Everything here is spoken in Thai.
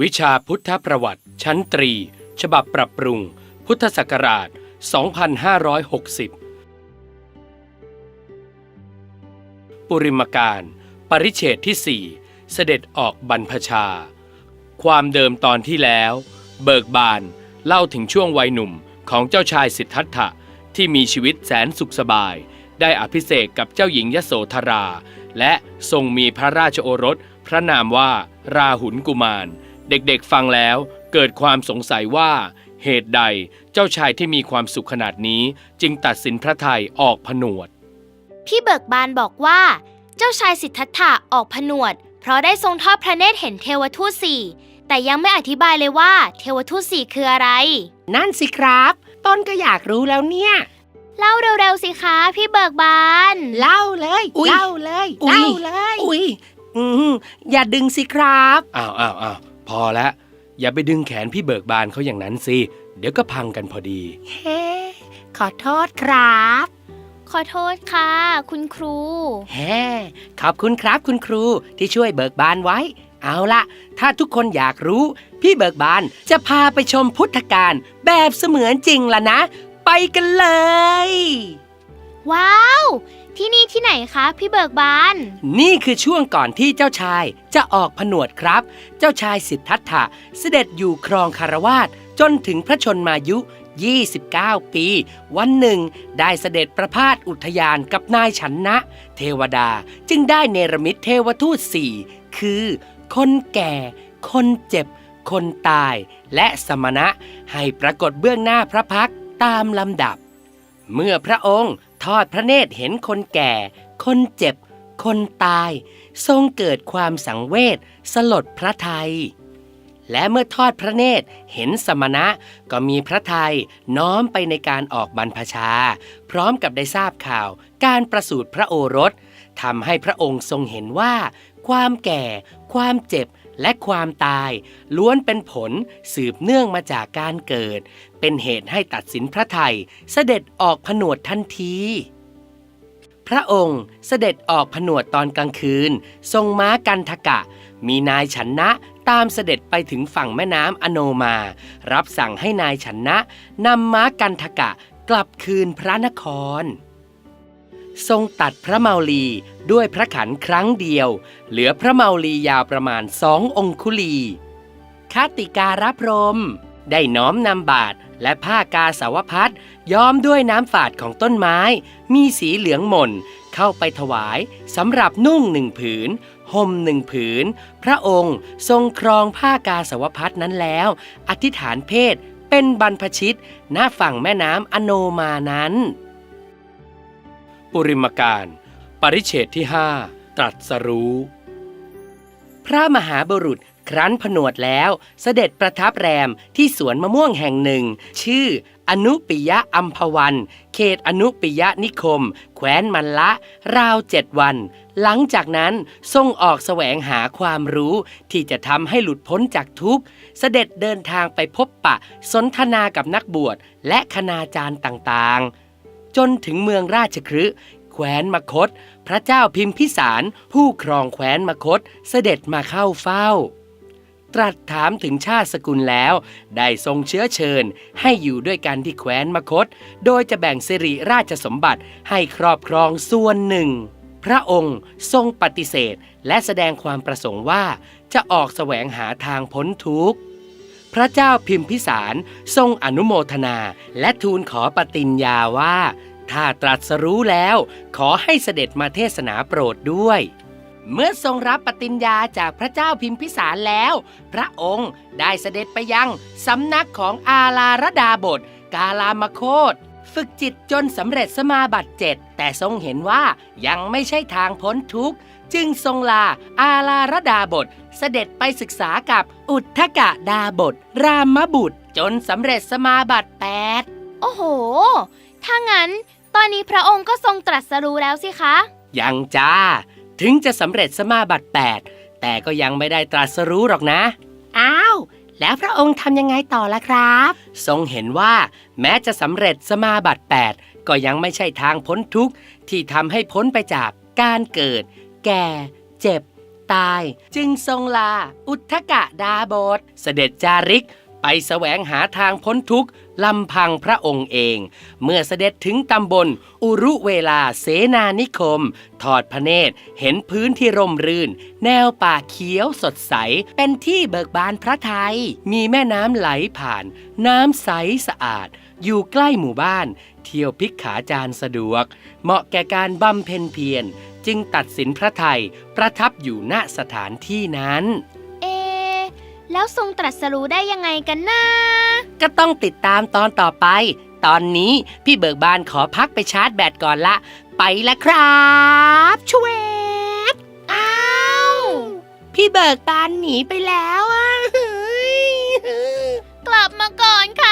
วิชาพุทธประวัติ ชั้นตรี ฉบับปรับปรุง พุทธศักราช 2560 ปุริมการ ปริเฉดที่ 4 เสด็จออกบรรพชา ความเดิมตอนที่แล้ว เบิกบานเล่าถึงช่วงวัยหนุ่มของเจ้าชายสิทธัตถะที่มีชีวิตแสนสุขสบาย ได้อภิเษกกับเจ้าหญิงยโสธรา และทรงมีพระราชโอรส พระนามว่าราหุลกุมาร เด็กๆฟังแล้วเกิดความสงสัยว่าเหตุใดเจ้าชายที่มีความสุขขนาดนี้จึงตัดสินพระทัยออกผนวด พี่เบิกบานบอกว่า เจ้าชายสิทธัตถะออกผนวด เพราะได้ทรงทอดพระเนตรเห็นเทวทูตสี่แต่ยังไม่อธิบายเลยว่าเทวทูตสี่คืออะไร นั่นสิครับ ต้นก็อยากรู้แล้วเนี่ย เล่าเร็วๆสิคะพี่เบิกบาน เล่าเลยอุ๊ยเล่าเลยอุ๊ยเล่าเลย อุ้ยอืมอย่าดึงสิครับ อ้าวอ้าวอ้าวพ อแล้วอย่าไปดึงแขนพี่เบิกบานเขาอย่างนั้นสิ เดี๋ยวก็พังกันพอดี เฮ้ ขอโทษครับ ขอโทษค่ะ คุณครู แฮ่ขอบคุณครับคุณครูที่ช่วยเบิกบานไว้ เอาละถ้าทุกคนอยากรู้ พี่เบิกบานจะพาไปชมพุทธการแบบเสมือนจริงละนะ ไปกันเลย ว้าว ที่นี่ที่ไหนคะพี่เบิกบาน นี่คือช่วงก่อนที่เจ้าชายจะออกผนวดครับ เจ้าชายสิทธัตถะเสด็จอยู่ครองคารวาสจนถึงพระชนมายุ 29 ปี วันหนึ่ง ได้เสด็จประพาสอุทยานกับนายฉันนะ เทวดาจึงได้เนรมิตเทวทูตสี่คือ คนแก่ คนเจ็บ คนตาย และสมณะให้ปรากฏเบื้องหน้าพระพักตามลำดับ เมื่อพระองค์ ทอดพระเนตรเห็นคนแก่ คนเจ็บ คนตาย ทรงเกิดความสังเวชสลดพระไทย และเมื่อทอดพระเนตรเห็นสมณะก็มีพระไทยน้อมไปในการออกบรรพชา พร้อมกับได้ทราบข่าวการประสูติพระโอรสทำให้พระองค์ทรงเห็นว่า ความแก่ ความเจ็บ และความตายล้วนเป็นผลสืบเนื่องมาจากการเกิด เป็นเหตุให้ตัดสินพระไทยเสด็จออกผนวดทันที พระองค์เสด็จออกผนวดตอนกลางคืน ทรงม้ากันทกะ มีนายฉันนะตามเสด็จไปถึงฝั่งแม่น้ำอโนมา รับสั่งให้นายฉันนะนำม้ากันทกะกลับคืนพระนคร ทรงตัดพระเมาลีด้วยพระขันครั้งเดียว เหลือพระเมาลียาวประมาณสององคุลีคติการพรม ได้น้อมนำบาทและผ้ากาสาวพัดย้อมด้วยน้ำฝาดของต้นไม้ มีสีเหลืองหม่น เข้าไปถวายสำหรับนุ่งหนึ่งผืนห่มหนึ่งผืน พระองค์ทรงครองผ้ากาสาวพัดนั้นแล้ว อธิษฐานเพศเป็นบรรพชิตณฝั่งแม่น้ำอโนมานั้น ปุริมการ ปริเฉดที่ห้าตรัสรู้ พระมหาบุรุษครั้นผนวดแล้วเสด็จประทับแรมที่สวนมะม่วงแห่งหนึ่ง ชื่อ อนุปิยะอัมพวัน เขตอนุปิยะนิคม แคว้นมันละ ราวเจ็ดวัน หลังจากนั้นทรงออกแสวงหาความรู้ที่จะทำให้หลุดพ้นจากทุกข์ เสด็จเดินทางไปพบปะ สนทนากับนักบวชและคณาจารย์ต่างๆ จนถึงเมืองราชคฤห์แคว้นมคต พระเจ้าพิมพิสารผู้ครองแคว้นมคตเสด็จมาเข้าเฝ้า ตรัสถามถึงชาติสกุลแล้ว ได้ทรงเชื้อเชิญให้อยู่ด้วยกันที่แคว้นมคต โดยจะแบ่งสิริราชสมบัติให้ครอบครองส่วนหนึ่ง พระองค์ทรงปฏิเสธและแสดงความประสงค์ว่าจะออกแสวงหาทางพ้นทุกข์ พระเจ้าพิมพิสารทรงอนุโมทนา และทูลขอปฏิญญาว่า ถ้าตรัสรู้แล้ว ขอให้เสด็จมาเทศนาโปรดด้วย เมื่อทรงรับปฏิญญาจากพระเจ้าพิมพิสารแล้ว พระองค์ได้เสด็จไปยังสำนักของอาลารดาบท กาลามโคตฝึกจิตจนสำเร็จสมาบัติเจ็ดแต่ทรงเห็นว่ายังไม่ใช่ทางพ้นทุกข์ จึงทรงลาอาลารดาบท เสด็จไปศึกษากับอุทธกะดาบท รามบุตร จนสำเร็จสมาบัติแปดโอ้โห ถ้างั้น ตอนนี้พระองค์ก็ทรงตรัสรู้แล้วสิคะ ยังจ้า ถึงจะสำเร็จสมาบัติแปดแต่ก็ยังไม่ได้ตรัสรู้หรอกนะ อ้าว แล้วพระองค์ทำยังไงต่อล่ะครับ ทรงเห็นว่าแม้จะสำเร็จสมาบัติแปดก็ยังไม่ใช่ทางพ้นทุกข์ที่ทำให้พ้นไปจากการเกิด แก่ เจ็บ ตาย จึงทรงลา อุทกะดาบท เสด็จจาริก ไปแสวงหาทางพ้นทุกข์ลำพังพระองค์เอง เมื่อเสด็จถึงตำบล อุรุเวลาเสนานิคมถอดพระเนตรเห็นพื้นที่ร่มรื่น แนวป่าเขียวสดใส เป็นที่เบิกบานพระไทย มีแม่น้ำไหลผ่าน น้ำใสสะอาด อยู่ใกล้หมู่บ้าน เที่ยวพิกขาจารสะดวก เหมาะแก่การบำเพ็ญเพียร จึงตัดสินพระไทยประทับอยู่ณสถานที่นั้น แล้วทรงตรัสรู้ได้ยังไงกันนะ ก็ต้องติดตามตอนต่อไป ตอนนี้พี่เบิกบานขอพักไปชาร์จแบตก่อนละ ไปละครับชเวบอ้าว พี่เบิกบานหนีไปแล้วอะเฮ้ยกลับมาก่อนค่ะ